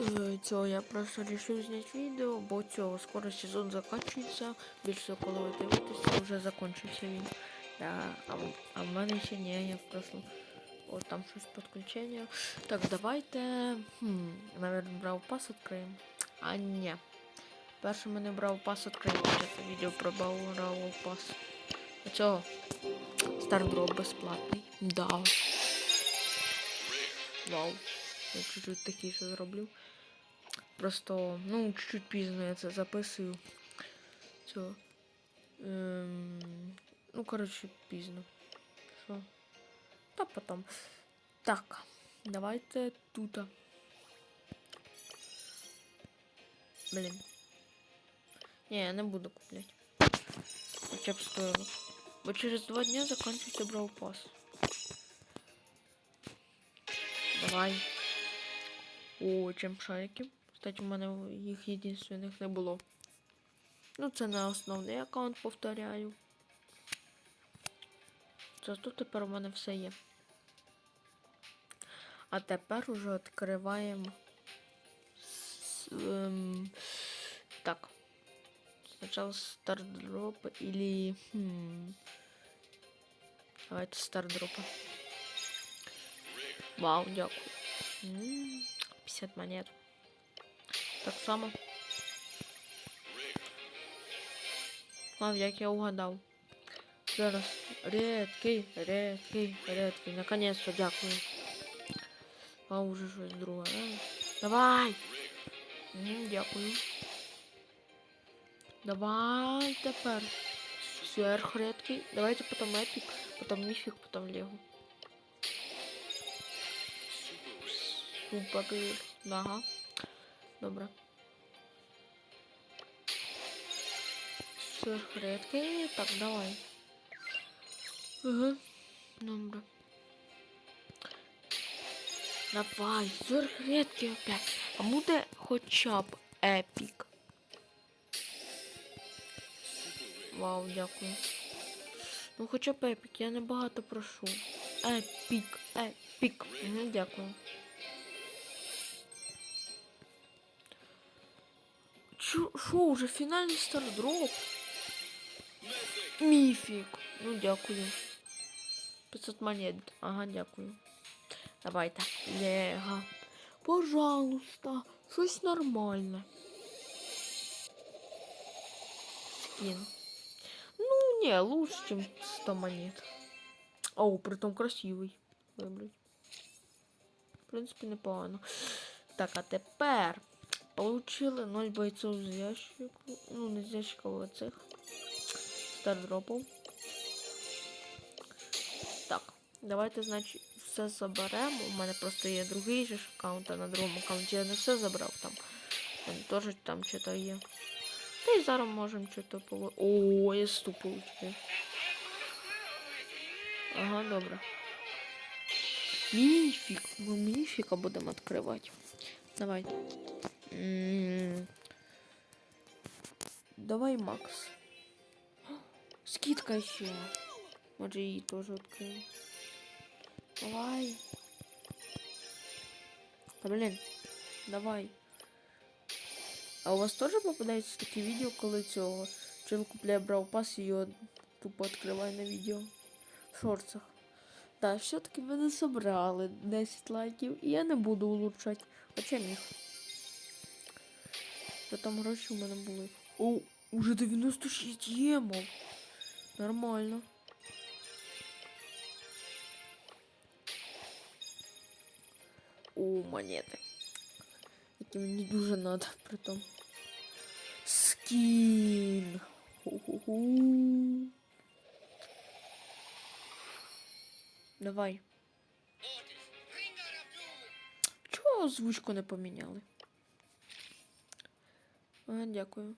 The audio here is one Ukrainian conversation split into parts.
Е, Цього я просто вирішив зняти відео, бо цього скоро сезон закінчується. Більше коли ви дивитеся, вже закінчився він. Да, а, в- а в мене ще ні, я просто. О, там щось підключення. Так, давайте. Хм, наверное, брав пас відкриємо. А ні. Перше мене брав пас відкриємо. Це відео про брав пас. Оцього. Стардроп безплатний. Да. Вау. Я чуть-чуть такіше зроблю. Просто, ну, чуть-чуть пізно я це записую. Цього. Ем, ну, коротше, пізно. Що? Та потом. Так, давайте тут. Блін. Ні, я не буду купляти. Хоча б стоило. Бо через два дня закінчується брав пас. Давай. О, чим шарики. Кстати, у мене їх єдинственних не було. Ну, це не основний аккаунт, повторяю. Зато тепер у мене все є. А тепер уже відкриваємо. ем, так. Спочатку стардропи или. Хм. Давайте стардропи. Вау, дякую. М, 50 монет. Так само. Вау, як я угадав. Зараз. Редкий, редкий, редкий. Наконец-то дякую. А уже щось друге. а? Давай! М, Дякую. Давай тепер. Сверхредкий. Давайте потом эпик, потом мифик, потом лего. Супер. Ага. Добре. Сверхредкий. Так, давай. Ага. Добре. Давай, сверхредкий опять. А буде хоча б епік. Вау, дякую. Ну хоча б епік, я небагато прошу. Епік, епік. Угу, дякую. Чо, шо, уже фінальний стардроп? Міфік. Ну, дякую. 500 монет. Ага, дякую. Давайте. Лего. Пожалуйста. Щось нормальне. Скин. Ну, не, лучше, чем 100 монет. О, притом красивий. Вибрать. В принципі, непогано. Так, а тепер получили 0 бойців з ящику. Ну, не з ящика, а цих. Стардропов. Так, давайте, значить, все заберемо. У мене просто є другий же аккаунт, а на другому аккаунті я не все забрав там. Мене теж там щось є. Та й зараз можемо щось поло... О, я ступ получив. Ага, добре. Міфік. Ми міфіка будемо відкривати. Давайте. Давай, Макс. Скидка ще. Може її теж відкриємо. Давай. Та блін, давай. А у вас теж попадаються такі відео, коли цього чоловік купляє брав пас і тупо відкриває на відео в шорцах. Так, все-таки ви не собрали 10 лайків, і я не буду улучшати, хоча міг. Бо там гроші у мене були. О, уже 96 ємов. Нормально. О, монети. Які мені дуже надо, притом. Скін. Ху-ху-ху. Давай. Чого озвучку не поміняли? А, дякую.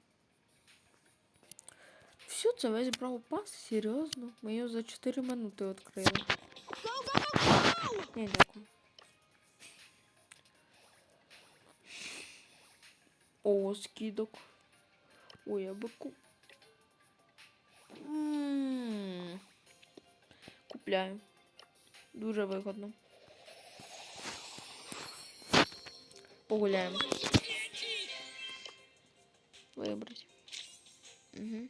Все, це весь брав пас, серйозно. Ми його за 4 минути відкрили. Ні, дякую. О, скидок. Ой, я би ку... М, Купляю. Дуже вигодно. погуляємо. Вибрать. Угу.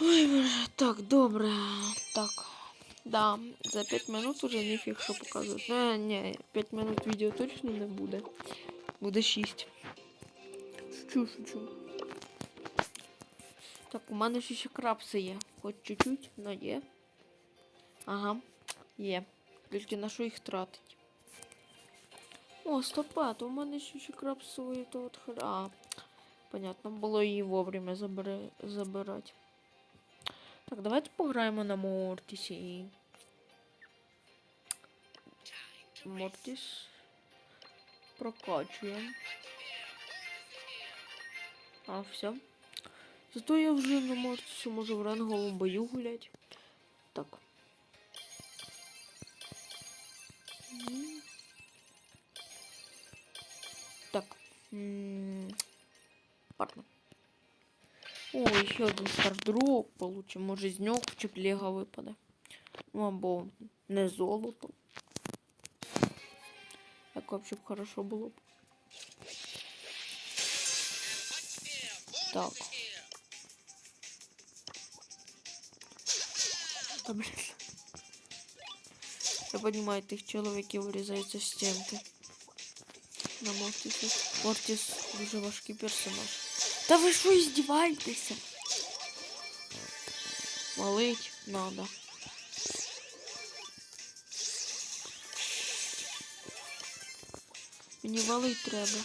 Ой, боже, так, добре. Так. Да, за 5 минут уже ніфіг що показують. Не, ні, 5 минут відео точно не буде. Буде 6. Шучу, шучу. Так, у мене ще ще крапси є. Хоч чуть-чуть, но є. Ага, є. Тільки на що їх тратить? О, стопа, то у мене ще крапсової то хр... А, понятно, було її вовремя забери... забирати. Так, давайте пограємо на Мортісі. Мортіс. Прокачуємо. А, все. Зато я вже на Мортісі можу в ранговому бою гулять. М, О, еще один стардроп получим. Може з нього лего випаде. Ну або не золото. Так вообще б хорошо було б. Так. Та, блін. Я понимаю, тих чоловіків вирізаються стінки. На Мортіс дуже важкий персонаж. Та ви що издеваетесь? Малить надо. Мені валить треба.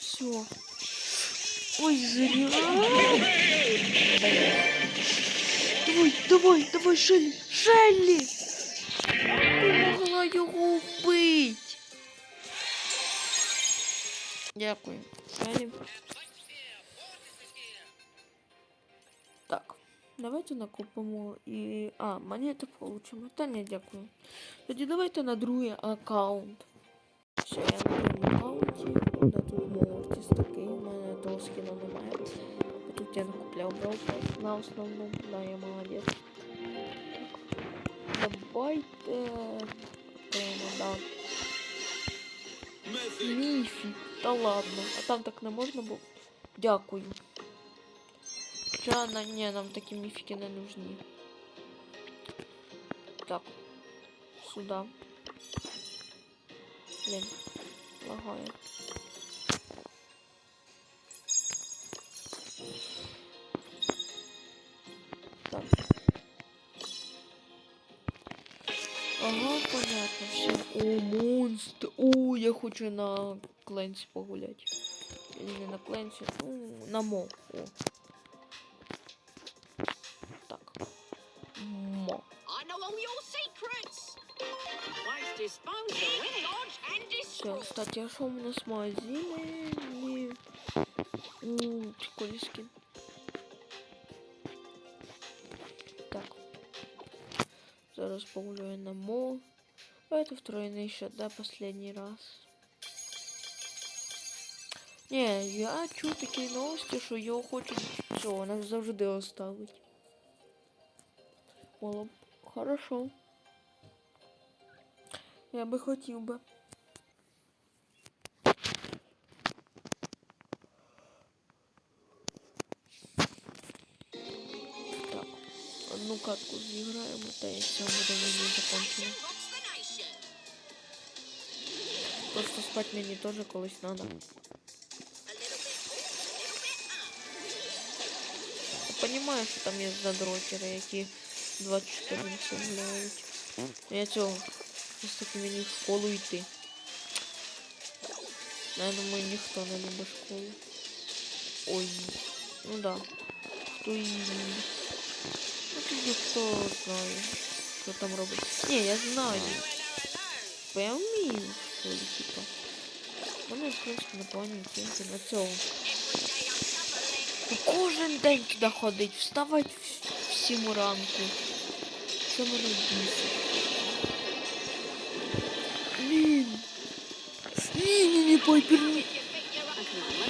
Все. Ой, зря. Давай, давай, давай, Шеллі, Шеллі! Ти могла його вбити. Дякую. Шеллі. Так, давайте накупимо і. А, монети получимо. Та ні, дякую. Тоді давайте на другий аккаунт. Все, я на другому аккаунті. Да, тут Мортіс такий, у мене того скіна немає. Тут я накупляв браузер на основному. Да, я молодець. Так. Давайте. Прямо, да. Міфі. Та ладно. А там так не можна було. Дякую. Хоча на ні, нам такі міфіки не нужні. Так. Сюда. Блін. Лагає. Хочу на Кленсі погулять. Или не на Кленсі, ну, на Мо. О. Так. Мо. I know all your secrets. Waste disposal, enlarge and Все, destroy. кстати, а що у нас в магазині? Ні. У, прикольний скин. Так. Зараз погуляю на Мо. Это втройний ще, да, последний раз. Не, я чую такі новості, що його хочуть цього назавжди оставить. Було хорошо. Я би хотів би. Так, одну катку зіграємо, та і все буде мені nation. Просто спать мені теж колись треба. Понимаю, що там є задротери, які 24 гуляють. Ну, Я цього просто таки мені в школу йти. Я думаю, ніхто не любить школу. Ой. Ну да. Хто її. Ну тоді хто знає, що там робить. Ні, я знаю. Бо я вмію в школі, типа. Мене, в принципі, непогані оцінки на цьому. Ну, Кожен день туди ходить, вставать в- в сім ранку. Це мене бісить. Блін. Ні, ні, ні, Пайпер, ні.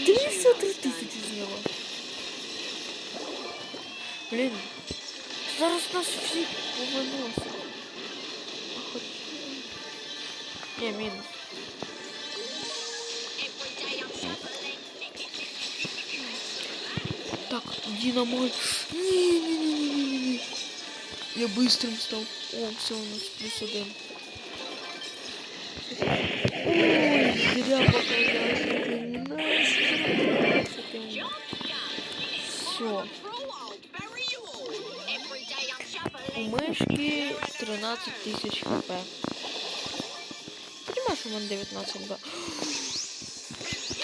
Ти мені все три тисячі зняла. Блін. Зараз нас всіх повиносить. А хоч- Не, мінус. Так, динамайт. Не-не-не-не-не-не. Я быстрым стал. О, все, у нас плюс один. Ой, зря показался. Все. Cruel, I'll bury you all. Every day I'm У shuffling. мишки 13 тисяч хп. Понимаєш, у мене 19 да.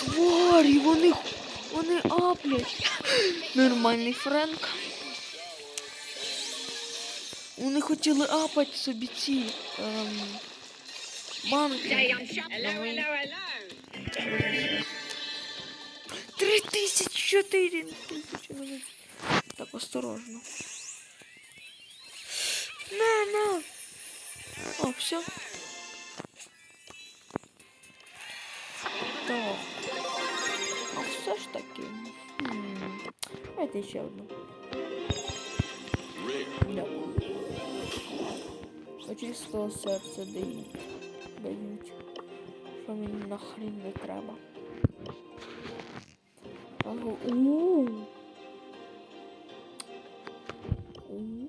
Тварі, вони, вони аплять. Нормальний Френк. Вони хотіли апати собі ці ем, банки. Три тисячі, чотири тисячі. ну, Так, осторожно. На, на. О, все. Так. Давайте ще одну. Дякую. Очистого серця дають. Дають. Що мені нахрін не треба. Ага. У. У.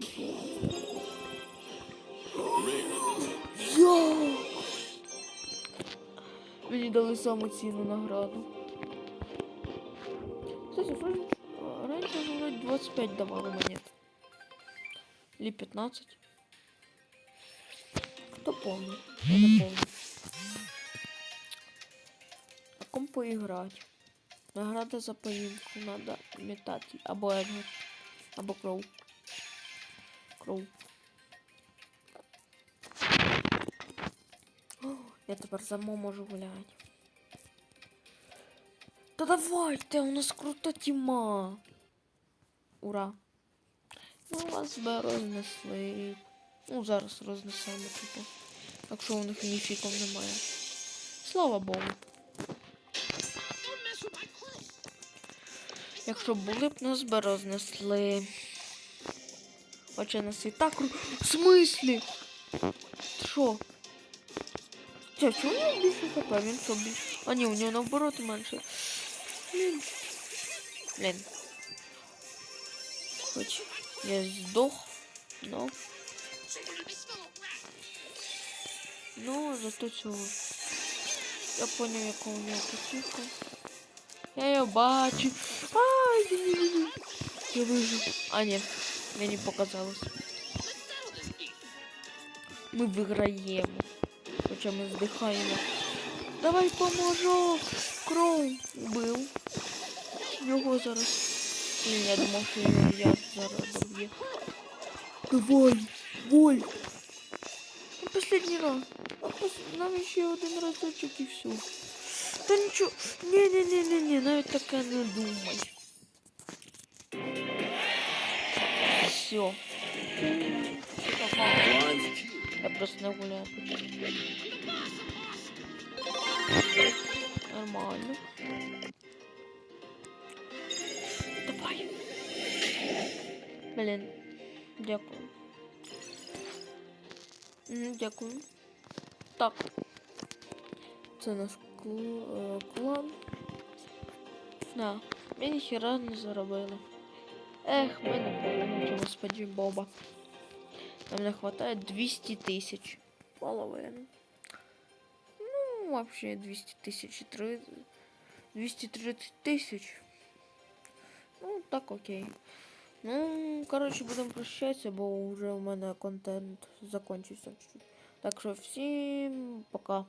Ще раз. Я! Мені дали саму цінну награду. 25 давали монет. Или 15. Кто помнит? Я не помню. Ком поиграть? Награда за поимку надо метать. Або Эдгар. Або Кроу. Кроу. Я тепер само можу гуляти. Та давайте, у нас крута тіма. Ура. Ну, вас би рознесли. Ну, зараз рознесемо, типу. Якщо у них ніфіків немає. Слава Богу. Якщо були б нас би рознесли. Хоча нас і так ру- В смислі? Що? Чого у нього більше хп? Він що більше? А ні, у нього наоборот менше. Блін. Блін. Хоч я здох, но. Ну, зато цього. Я поняв, яка у нього путівка. Я її бачу. Ай, ні-ні-ні. Я вижив. А, ні, мені показалось. Ми виграємо. Хоча ми здихаємо. Давай поможу. Кроу убив. Його зараз. Ні, я думав, що його я зараз доб'є. Давай, воль. Ну, Последній раз. А пос- Нам ще один разочок і все. Та нічого. Ні-ні-ні-ні-ні, навіть таке не думай. Все. Я просто не гуляю. Нормально. Давай. Блін, дякую. М, Дякую. Так. Це наш кл- е, клан. Да, ми ніхіра не заробили. Ех, ми не помню, господи Боба. Нам не хватает 200 тысяч. Половину. Ну, вообще 200 тысяч и три- 230 тысяч. Ну, так окей. Ну, короче, будемо прощатися, бо вже у мене контент закончився. Так що всім пока.